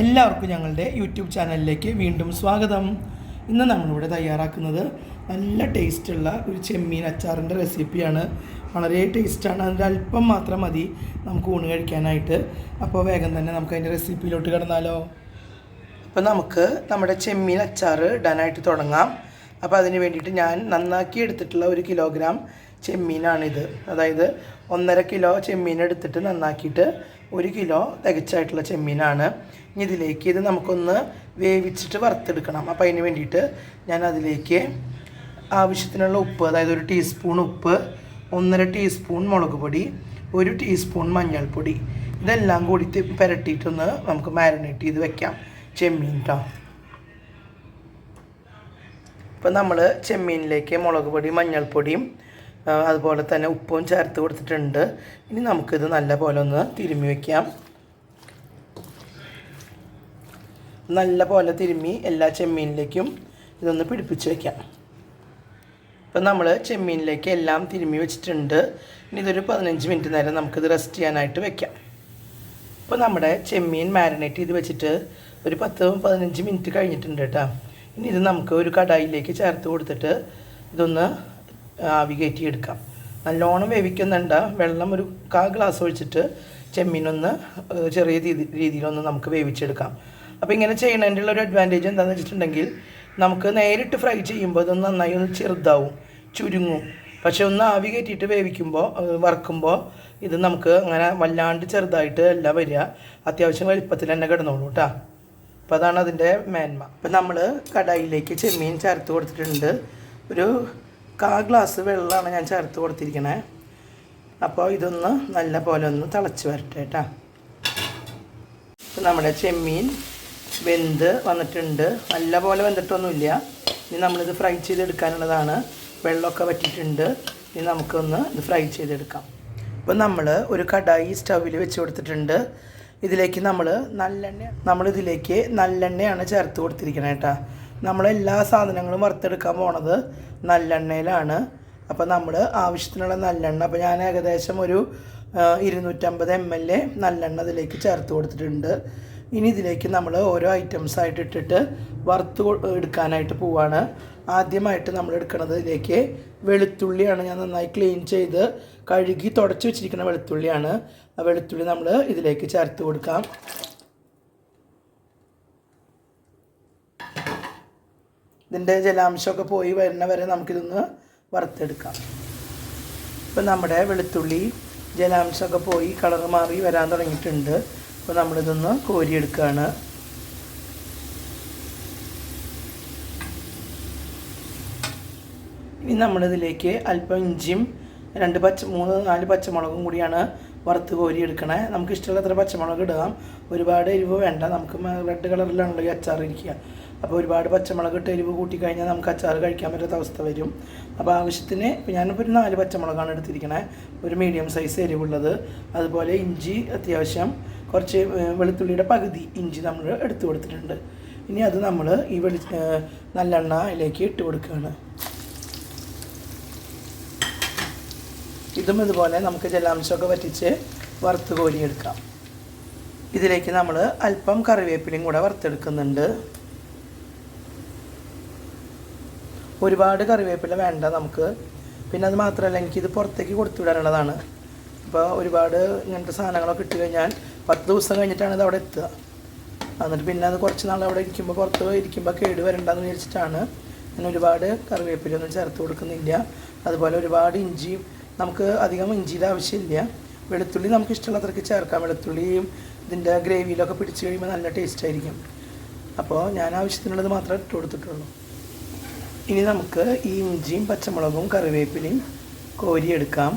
എല്ലാവർക്കും ഞങ്ങളുടെ യൂട്യൂബ് ചാനലിലേക്ക് വീണ്ടും സ്വാഗതം. ഇന്ന് നമ്മളിവിടെ തയ്യാറാക്കുന്നത് നല്ല ടേസ്റ്റുള്ള ഒരു ചെമ്മീൻ അച്ചാറിന്റെ റെസിപ്പിയാണ്. വളരെ ടേസ്റ്റാണ്. അതിന്റെ അല്പം മാത്രം മതി നമുക്ക് ഊണ് കഴിക്കാനായിട്ട്. അപ്പോൾ വേഗം തന്നെ നമുക്ക് അതിന്റെ റെസിപ്പിയിലോട്ട് കിടന്നാലോ. അപ്പോൾ നമുക്ക് നമ്മുടെ ചെമ്മീൻ അച്ചാർ ഇടാനായിട്ട് തുടങ്ങാം. അപ്പോൾ അതിന് വേണ്ടിയിട്ട് ഞാൻ നന്നാക്കി എടുത്തിട്ടുള്ള ഒരു കിലോഗ്രാം ചെമ്മീനാണിത്. അതായത് ഒന്നര കിലോ ചെമ്മീൻ എടുത്തിട്ട് നന്നാക്കിയിട്ട് ഒരു കിലോ തികച്ചായിട്ടുള്ള ചെമ്മീനാണ്. ഇതിലേക്ക് ഇത് നമുക്കൊന്ന് വേവിച്ചിട്ട് വറുത്തെടുക്കണം. അപ്പോൾ അതിന് വേണ്ടിയിട്ട് ഞാൻ അതിലേക്ക് ആവശ്യത്തിനുള്ള ഉപ്പ് അതായത് ഒരു ടീസ്പൂൺ ഉപ്പ് ഒന്നര ടീസ്പൂൺ മുളക് പൊടി ഒരു ടീസ്പൂൺ മഞ്ഞൾപ്പൊടി. ഇതെല്ലാം കൂടി പുരട്ടിയിട്ടൊന്ന് നമുക്ക് മാരിനേറ്റ് ചെയ്ത് വെക്കാം. ചെമ്മീൻ കേട്ടോ ഇപ്പം നമ്മൾ ചെമ്മീനിലേക്ക് മുളക് പൊടി മഞ്ഞൾപ്പൊടിയും അതുപോലെ തന്നെ ഉപ്പും ചേർത്ത് കൊടുത്തിട്ടുണ്ട്. ഇനി നമുക്കിത് നല്ല പോലെ ഒന്ന് തിരുമ്മി വയ്ക്കാം നല്ല പോലെ തിരുമ്മി എല്ലാ ചെമ്മീനിലേക്കും ഇതൊന്ന് പിടിപ്പിച്ച് വയ്ക്കാം ഇപ്പം നമ്മൾ ചെമ്മീനിലേക്ക് എല്ലാം തിരുമ്മി വെച്ചിട്ടുണ്ട്. ഇനി ഇതൊരു പതിനഞ്ച് മിനിറ്റ് നേരം നമുക്കിത് റെസ്റ്റ് ചെയ്യാനായിട്ട് വെക്കാം. ഇപ്പോൾ നമ്മുടെ ചെമ്മീൻ മാരിനേറ്റ് ചെയ്ത് വെച്ചിട്ട് ഒരു പത്ത് പതിനഞ്ച് മിനിറ്റ് കഴിഞ്ഞിട്ടുണ്ട് കേട്ടോ. ഇനി ഇത് നമുക്ക് ഒരു കടായിലേക്ക് ചേർത്ത് കൊടുത്തിട്ട് ഇതൊന്ന് ആവി കയറ്റിയെടുക്കാം. നല്ലോണം വേവിക്കുന്നുണ്ട്. വെള്ളം ഒരു കാ ഗ്ലാസ് ഒഴിച്ചിട്ട് ചെമ്മീനൊന്ന് ചെറിയ രീതി രീതിയിലൊന്ന് നമുക്ക് വേവിച്ചെടുക്കാം. അപ്പോൾ ഇങ്ങനെ ചെയ്യണതിന്റെ ഉള്ള ഒരു അഡ്വാന്റേജ് എന്താണെന്ന് വെച്ചിട്ടുണ്ടെങ്കിൽ നമുക്ക് നേരിട്ട് ഫ്രൈ ചെയ്യുമ്പോൾ അതൊന്ന് നന്നായി ഒന്ന് ചെറുതാവും ചുരുങ്ങും. പക്ഷെ ഒന്ന് ആവി കയറ്റിയിട്ട് വേവിക്കുമ്പോൾ വറക്കുമ്പോൾ ഇത് നമുക്ക് അങ്ങനെ വല്ലാണ്ട് ചെറുതായിട്ട് അല്ല വരിക. അത്യാവശ്യം വലിപ്പത്തിൽ തന്നെ കിടന്നോളൂ കേട്ടോ അപ്പോൾ അതാണ് അതിന്റെ മേന്മ. അപ്പം നമ്മൾ കടായിലേക്ക് ചെമ്മീൻ ചേർത്ത് കൊടുത്തിട്ടുണ്ട്. ഒരു കാ ഗ്ലാസ് വെള്ളമാണ് ഞാൻ ചേർത്ത് കൊടുത്തിരിക്കണേ. അപ്പോൾ ഇതൊന്ന് നല്ല പോലെ ഒന്ന് തിളച്ച് വരട്ടെ കേട്ടോ നമ്മുടെ ചെമ്മീൻ വെന്ത് വന്നിട്ടുണ്ട്. നല്ല പോലെ വെന്തിട്ടൊന്നുമില്ല. ഇനി നമ്മളിത് ഫ്രൈ ചെയ്തെടുക്കാനുള്ളതാണ്. വെള്ളമൊക്കെ വറ്റിയിട്ടുണ്ട്. ഇനി നമുക്കൊന്ന് ഇത് ഫ്രൈ ചെയ്തെടുക്കാം. ഇപ്പം നമ്മൾ ഒരു കടായി സ്റ്റൗവിൽ വെച്ച് കൊടുത്തിട്ടുണ്ട്. ഇതിലേക്ക് നമ്മൾ നല്ലെണ്ണ നമ്മളിതിലേക്ക് നല്ലെണ്ണയാണ് ചേർത്ത് കൊടുത്തിരിക്കണം കേട്ടോ. നമ്മളെല്ലാ സാധനങ്ങളും വറുത്തെടുക്കാൻ പോണത് നല്ലെണ്ണയിലാണ്. അപ്പോൾ നമ്മൾ ആവശ്യത്തിനുള്ള നല്ലെണ്ണ അപ്പോൾ ഞാൻ ഏകദേശം ഒരു ഇരുന്നൂറ്റമ്പത് എം എൽ എ നല്ലെണ്ണ ഇതിലേക്ക് ചേർത്ത് കൊടുത്തിട്ടുണ്ട്. ഇനി ഇതിലേക്ക് നമ്മൾ ഓരോ ഐറ്റംസ് ആയിട്ട് ഇട്ടിട്ട് വറുത്ത് എടുക്കാനായിട്ട് പോവാണ്. ആദ്യമായിട്ട് നമ്മൾ എടുക്കുന്നത് ഇതിലേക്ക് വെളുത്തുള്ളിയാണ് ഞാൻ നന്നായി ക്ലീൻ ചെയ്ത് കഴുകി തുടച്ച് വെച്ചിരിക്കുന്ന വെളുത്തുള്ളിയാണ്. ആ വെളുത്തുള്ളി നമ്മൾ ഇതിലേക്ക് ചേർത്ത് കൊടുക്കാം. ഇതിന്റെ ജലാംശമൊക്കെ പോയി വരുന്ന വരെ നമുക്കിതൊന്ന് വറുത്തെടുക്കാം. ഇപ്പം നമ്മുടെ വെളുത്തുള്ളി ജലാംശമൊക്കെ പോയി കളർ മാറി വരാൻ തുടങ്ങിയിട്ടുണ്ട്. അപ്പോൾ നമ്മളിതൊന്ന് കോരിയെടുക്കുകയാണ് ഇനി നമ്മളിതിലേക്ക് അല്പം ഇഞ്ചിയും രണ്ട് പച്ച മൂന്ന് നാല് പച്ചമുളകും കൂടിയാണ് വറുത്ത് കോരി എടുക്കണേ നമുക്ക് ഇഷ്ടമുള്ളത്ര പച്ചമുളക് ഇടാം. ഒരുപാട് എരിവ് വേണ്ട. നമുക്ക് റെഡ് കളറിലാണല്ലോ ഈ അച്ചാർ ഇരിക്കുക. അപ്പോൾ ഒരുപാട് പച്ചമുളക് ഇട്ട് എരിവ് കൂട്ടി കഴിഞ്ഞാൽ നമുക്ക് അച്ചാർ കഴിക്കാൻ പറ്റാത്ത അവസ്ഥ വരും. അപ്പോൾ ആവശ്യത്തിന് ഞാനിപ്പോൾ ഒരു നാല് പച്ചമുളകാണ് എടുത്തിരിക്കണേ. ഒരു മീഡിയം സൈസ് എരിവുള്ളത്. അതുപോലെ ഇഞ്ചി അത്യാവശ്യം കുറച്ച് വെളുത്തുള്ളിയുടെ പകുതി ഇഞ്ചി നമ്മൾ എടുത്തു കൊടുത്തിട്ടുണ്ട്. ഇനി അത് നമ്മൾ ഈ വെളി നല്ലെണ്ണ നല്ലെണ്ണയിലേക്ക് ഇട്ട് കൊടുക്കുകയാണ്. ഇതും ഇതുപോലെ നമുക്ക് ജലാംശമൊക്കെ വറ്റിച്ച് വറുത്ത് കോരിയെടുക്കാം. ഇതിലേക്ക് നമ്മൾ അല്പം കറിവേപ്പിലയും കൂടെ വറുത്തെടുക്കുന്നുണ്ട്. ഒരുപാട് കറിവേപ്പില വേണ്ട നമുക്ക്. പിന്നെ അത് മാത്രമല്ല എനിക്കിത് പുറത്തേക്ക് കൊടുത്തു വിടാനുള്ളതാണ് അപ്പോൾ ഒരുപാട് ഇങ്ങനത്തെ സാധനങ്ങളൊക്കെ ഇട്ട് കഴിഞ്ഞാൽ പത്ത് ദിവസം കഴിഞ്ഞിട്ടാണ് ഇത് അവിടെ എത്തുക. എന്നിട്ട് പിന്നെ അത് കുറച്ച് നാൾ അവിടെ ഇരിക്കുമ്പോൾ പുറത്ത് ഇരിക്കുമ്പോൾ കേട് വരണ്ടെന്ന് വിചാരിച്ചിട്ടാണ് ഞാൻ ഒരുപാട് കറിവേപ്പിലൊന്നും ചേർത്ത് കൊടുക്കുന്നില്ല. അതുപോലെ ഒരുപാട് ഇഞ്ചി നമുക്ക് അധികം ഇഞ്ചിയുടെ ആവശ്യമില്ല. വെളുത്തുള്ളി നമുക്ക് ഇഷ്ടമുള്ളത്രയ്ക്ക് ചേർക്കാം. വെളുത്തുള്ളിയും ഇതിന്റെ ഗ്രേവിയിലൊക്കെ പിടിച്ച് കഴിയുമ്പോൾ നല്ല ടേസ്റ്റ് ആയിരിക്കും. അപ്പോൾ ഞാൻ ആവശ്യത്തിനുള്ളത് മാത്രമേ ഇട്ട് കൊടുത്തിട്ടുള്ളൂ. ഇനി നമുക്ക് ഈ ഇഞ്ചിയും പച്ചമുളകും കറിവേപ്പിലയും കോരിയെടുക്കാം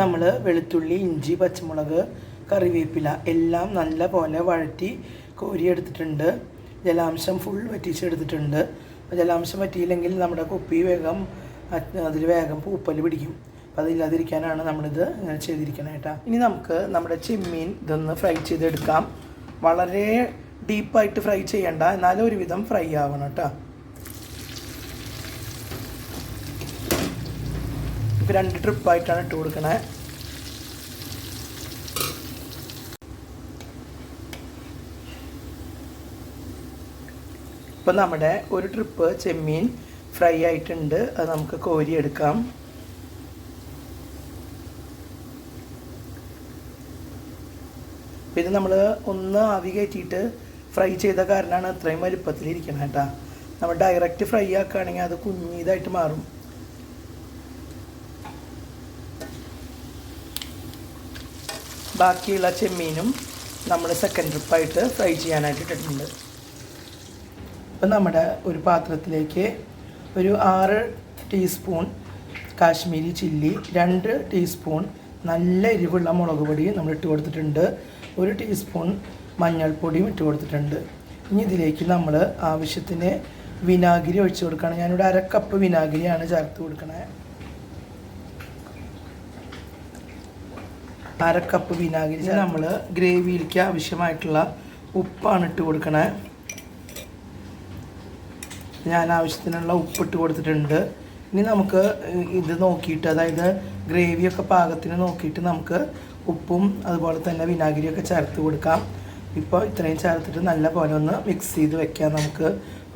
നമ്മൾ വെളുത്തുള്ളി ഇഞ്ചി പച്ചമുളക് കറിവേപ്പില എല്ലാം നല്ല പോലെ വഴറ്റി കോരിയെടുത്തിട്ടുണ്ട്. ജലാംശം ഫുൾ വറ്റിച്ചെടുത്തിട്ടുണ്ട്. ജലാംശം വറ്റിയില്ലെങ്കിൽ നമ്മുടെ കുപ്പി വേഗം അതിൽ വേഗം പൂപ്പൽ പിടിക്കും. അപ്പം അതില്ലാതിരിക്കാനാണ് നമ്മളിത് ഇങ്ങനെ ചെയ്തിരിക്കുന്നത് കേട്ടോ. ഇനി നമുക്ക് നമ്മുടെ ചെമ്മീൻ ഇതൊന്ന് ഫ്രൈ ചെയ്തെടുക്കാം. വളരെ ഡീപ്പായിട്ട് ഫ്രൈ ചെയ്യണ്ട. എന്നാലും ഒരുവിധം ഫ്രൈ ആവണം കേട്ടോ. ഇപ്പോൾ രണ്ട് ട്രിപ്പായിട്ടാണ് ഇട്ട് കൊടുക്കണേ ഇപ്പം നമ്മുടെ ഒരു ട്രിപ്പ് ചെമ്മീൻ ഫ്രൈ ആയിട്ടുണ്ട്. അത് നമുക്ക് കോരിയെടുക്കാം. ഇത് നമ്മൾ ഒന്ന് ആവി കയറ്റിയിട്ട് ഫ്രൈ ചെയ്ത കാരണമാണ് അത്രയും വലുപ്പത്തിലിരിക്കണം കേട്ടോ. നമ്മൾ ഡയറക്റ്റ് ഫ്രൈ ആക്കുകയാണെങ്കിൽ അത് കുഞ്ഞിതായിട്ട് മാറും. ബാക്കിയുള്ള ചെമ്മീനും നമ്മൾ സെക്കൻഡ് ട്രിപ്പായിട്ട് ഫ്രൈ ചെയ്യാനായിട്ട് ഇട്ടിട്ടുണ്ട്. ഇപ്പം നമ്മുടെ ഒരു പാത്രത്തിലേക്ക് ഒരു ആറ് ടീസ്പൂൺ കാശ്മീരി ചില്ലി രണ്ട് ടീസ്പൂൺ നല്ല എരിവുള്ള മുളക് പൊടി നമ്മൾ ഇട്ട് കൊടുത്തിട്ടുണ്ട്. ഒരു ടീസ്പൂൺ മഞ്ഞൾപ്പൊടിയും ഇട്ട് കൊടുത്തിട്ടുണ്ട്. ഇനി ഇതിലേക്ക് നമ്മൾ ആവശ്യത്തിന് വിനാഗിരി ഒഴിച്ച് കൊടുക്കുകയാണ്. ഞാനിവിടെ അര കപ്പ് വിനാഗിരിയാണ് ചേർത്ത് കൊടുക്കണേ. അര കപ്പ് വിനാഗിരി നമ്മൾ ഗ്രേവിയിലേക്ക് ആവശ്യമായിട്ടുള്ള ഉപ്പാണ് ഇട്ട് കൊടുക്കണേ. ഞാൻ ആവശ്യത്തിനുള്ള ഉപ്പിട്ട് കൊടുത്തിട്ടുണ്ട്. ഇനി നമുക്ക് ഇത് നോക്കിയിട്ട് അതായത് ഗ്രേവിയൊക്കെ പാകത്തിന് നോക്കിയിട്ട് നമുക്ക് ഉപ്പും അതുപോലെ തന്നെ വിനാഗിരിയൊക്കെ ചേർത്ത് കൊടുക്കാം. ഇപ്പോൾ ഇത്രയും ചേർത്തിട്ട് നല്ല പോലെ ഒന്ന് മിക്സ് ചെയ്ത് വെക്കാം. നമുക്ക്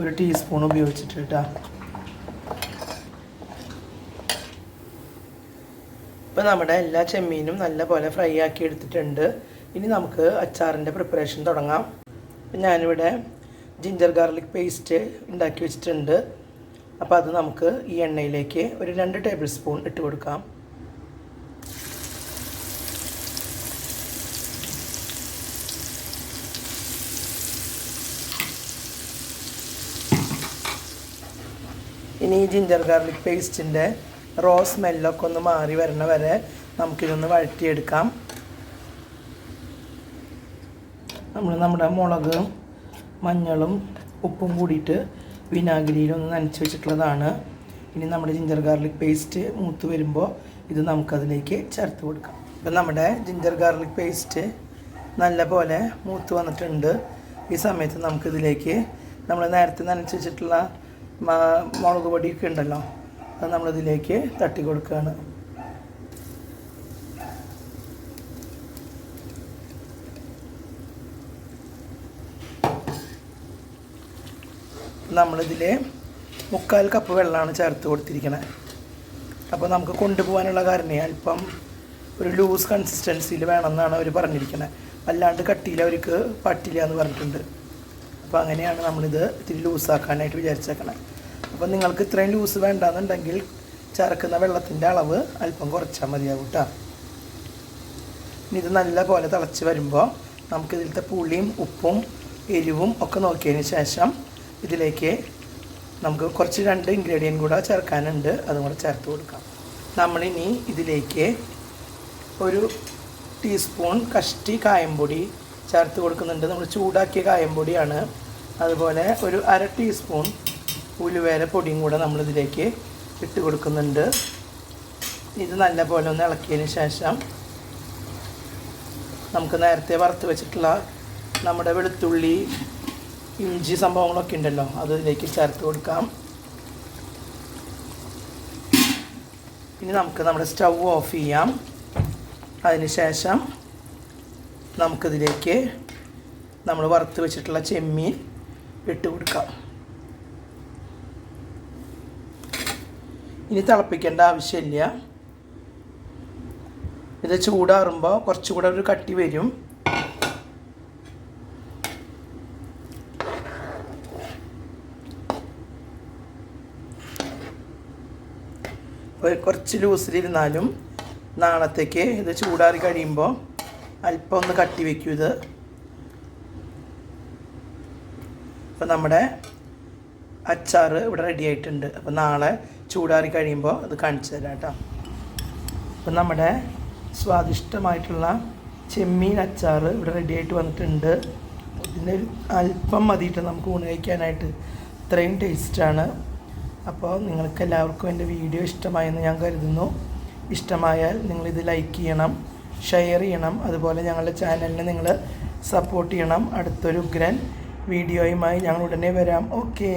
ഒരു ടീസ്പൂൺ ഉപയോഗിച്ചിട്ട് കേട്ടോ. ഇപ്പോൾ നമ്മുടെ എല്ലാ ചെമ്മീനും നല്ല പോലെ ഫ്രൈ ആക്കി എടുത്തിട്ടുണ്ട്. ഇനി നമുക്ക് അച്ചാറിന്റെ പ്രിപ്പറേഷൻ തുടങ്ങാം. ഞാനിവിടെ ജിഞ്ചർ ഗാർലിക് പേസ്റ്റ് ഉണ്ടാക്കി വെച്ചിട്ടുണ്ട്. അപ്പോൾ അത് നമുക്ക് ഈ എണ്ണയിലേക്ക് ഒരു രണ്ട് ടേബിൾ സ്പൂൺ ഇട്ട് കൊടുക്കാം. ഇനി ഈ ജിഞ്ചർ ഗാർലിക് പേസ്റ്റിന്റെ റോ സ്മെല്ലൊക്കെ ഒന്ന് മാറി വരണ വരെ നമുക്കിതൊന്ന് വഴറ്റിയെടുക്കാം. നമ്മൾ നമ്മുടെ മുളകും മഞ്ഞളും ഉപ്പും കൂടിയിട്ട് വിനാഗിരിയിലൊന്ന് നനച്ച് വെച്ചിട്ടുള്ളതാണ്. ഇനി നമ്മുടെ ജിഞ്ചർ ഗാർലിക് പേസ്റ്റ് മൂത്ത് വരുമ്പോൾ ഇത് നമുക്കതിലേക്ക് ചേർത്ത് കൊടുക്കാം. ഇപ്പം നമ്മുടെ ജിഞ്ചർ ഗാർലിക് പേസ്റ്റ് നല്ല പോലെ മൂത്ത് വന്നിട്ടുണ്ട്. ഈ സമയത്ത് നമുക്കിതിലേക്ക് നമ്മൾ നേരത്തെ നനച്ച് വെച്ചിട്ടുള്ള മുളക് പൊടിയൊക്കെ ഉണ്ടല്ലോ അത് നമ്മളിതിലേക്ക് തട്ടി കൊടുക്കുകയാണ് നമ്മളിതിൽ മുക്കാൽ കപ്പ് വെള്ളമാണ് ചേർത്ത് കൊടുത്തിരിക്കുന്നത് അപ്പോൾ നമുക്ക് കൊണ്ടുപോകാനുള്ള കാരണം അല്പം ഒരു ലൂസ് കൺസിസ്റ്റൻസിയിൽ വേണമെന്നാണ് അവർ പറഞ്ഞിരിക്കുന്നത് അല്ലാണ്ട് കട്ടിയിൽ അവർക്ക് പറ്റില്ല എന്ന് പറഞ്ഞിട്ടുണ്ട്. അപ്പോൾ അങ്ങനെയാണ് നമ്മളിത് ഇത്തിരി ലൂസാക്കാനായിട്ട് വിചാരിച്ചേക്കണത് അപ്പോൾ നിങ്ങൾക്ക് ഇത്രയും ലൂസ് വേണ്ടാന്നുണ്ടെങ്കിൽ ചേർക്കുന്ന വെള്ളത്തിന്റെ അളവ് അല്പം കുറച്ചാൽ മതിയാവും കേട്ടോ ഇനി ഇത് നല്ല പോലെ തിളച്ച് വരുമ്പോൾ നമുക്ക് ഇതിലത്തെ പുളിയും ഉപ്പും എരിവും ഒക്കെ നോക്കിയതിന് ശേഷം ഇതിലേക്ക് നമുക്ക് കുറച്ച് രണ്ട് ഇൻഗ്രീഡിയന്റ് കൂടെ ചേർക്കാനുണ്ട്. അതും കൂടെ ചേർത്ത് കൊടുക്കാം. നമ്മളിനി ഇതിലേക്ക് ഒരു ടീസ്പൂൺ കഷ്ടി കായംപൊടി ചേർത്ത് കൊടുക്കുന്നുണ്ട്. നമ്മൾ ചൂടാക്കിയ കായംപൊടിയാണ്. അതുപോലെ ഒരു അര ടീസ്പൂൺ ഉലുവേല പൊടിയും കൂടെ നമ്മളിതിലേക്ക് ഇട്ട് കൊടുക്കുന്നുണ്ട്. ഇത് നല്ല പോലെ ഒന്ന് ഇളക്കിയതിന് ശേഷം നമുക്ക് നേരത്തെ വറുത്ത് വെച്ചിട്ടുള്ള നമ്മുടെ വെളുത്തുള്ളി ഇഞ്ചി സംഭവങ്ങളൊക്കെ ഉണ്ടല്ലോ അത് ഇതിലേക്ക് ചേർത്ത് കൊടുക്കാം. ഇനി നമുക്ക് നമ്മുടെ സ്റ്റൗ ഓഫ് ചെയ്യാം. അതിന് ശേഷം നമുക്കിതിലേക്ക് നമ്മൾ വറുത്ത് വെച്ചിട്ടുള്ള ചെമ്മീൻ ഇട്ട് കൊടുക്കാം. ഇനി തിളപ്പിക്കേണ്ട ആവശ്യമില്ല. ഇത് ചൂടാറുമ്പോൾ കുറച്ചുകൂടെ ഒരു കട്ടി വരും. കുറച്ച് ലൂസിലിരുന്നാലും നാളത്തേക്ക് ഇത് ചൂടാറി കഴിയുമ്പോൾ അല്പം ഒന്ന് കട്ടി വയ്ക്കും ഇത്. അപ്പം നമ്മുടെ അച്ചാർ ഇവിടെ റെഡി ആയിട്ടുണ്ട്. അപ്പം നാളെ ചൂടാറി കഴിയുമ്പോൾ അത് കാണിച്ചു തരാം കേട്ടോ. അപ്പം നമ്മുടെ സ്വാദിഷ്ടമായിട്ടുള്ള ചെമ്മീൻ അച്ചാർ ഇവിടെ റെഡി ആയിട്ട് വന്നിട്ടുണ്ട്. ഇതിന്റെ ഒരു അല്പം മതിയിട്ട് നമുക്ക് ഊണ് കഴിക്കാനായിട്ട്. ഇത്രയും ടേസ്റ്റാണ് അപ്പോൾ നിങ്ങൾക്ക് എല്ലാവർക്കും എന്റെ വീഡിയോ ഇഷ്ടമായെന്ന് ഞാൻ കരുതുന്നു. ഇഷ്ടമായാൽ നിങ്ങളിത് ലൈക്ക് ചെയ്യണം ഷെയർ ചെയ്യണം. അതുപോലെ ഞങ്ങളുടെ ചാനലിനെ നിങ്ങൾ സപ്പോർട്ട് ചെയ്യണം. അടുത്തൊരു ഉഗ്രൻ വീഡിയോയുമായി ഞങ്ങൾ ഉടനെ വരാം. ഓക്കേ